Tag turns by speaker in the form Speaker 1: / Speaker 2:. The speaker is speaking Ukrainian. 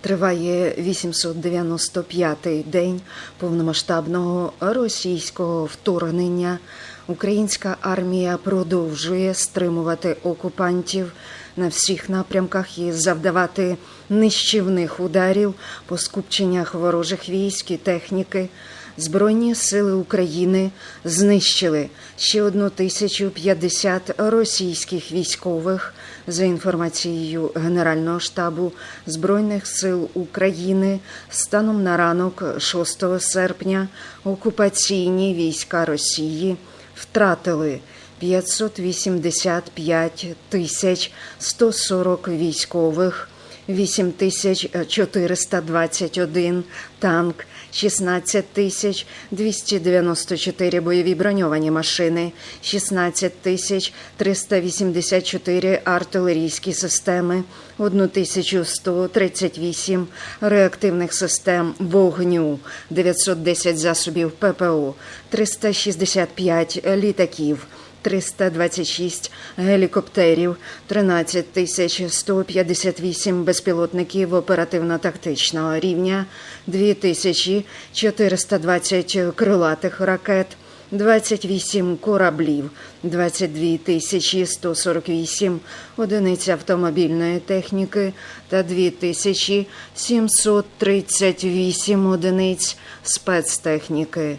Speaker 1: Триває 895-й день повномасштабного російського вторгнення. Українська армія продовжує стримувати окупантів на всіх напрямках і завдавати нищівних ударів по скупченнях ворожих військ і техніки. Збройні сили України знищили ще одну тисячу п'ятдесят російських військових за інформацією Генерального штабу Збройних сил України. Станом на ранок 6 серпня окупаційні війська Росії втратили 585 тисяч 140 військових. 8421 танк, 16 тисяч 294 бойові броньовані машини, 16 тисяч 384 артилерійські системи, 1138 реактивних систем вогню, 910 засобів ППО, 365 літаків. 326 гелікоптерів, 13 тисяч 158 безпілотників оперативно-тактичного рівня, 2420 крилатих ракет, 28 кораблів, 22 тисячі 148 одиниць автомобільної техніки та 2738 одиниць спецтехніки.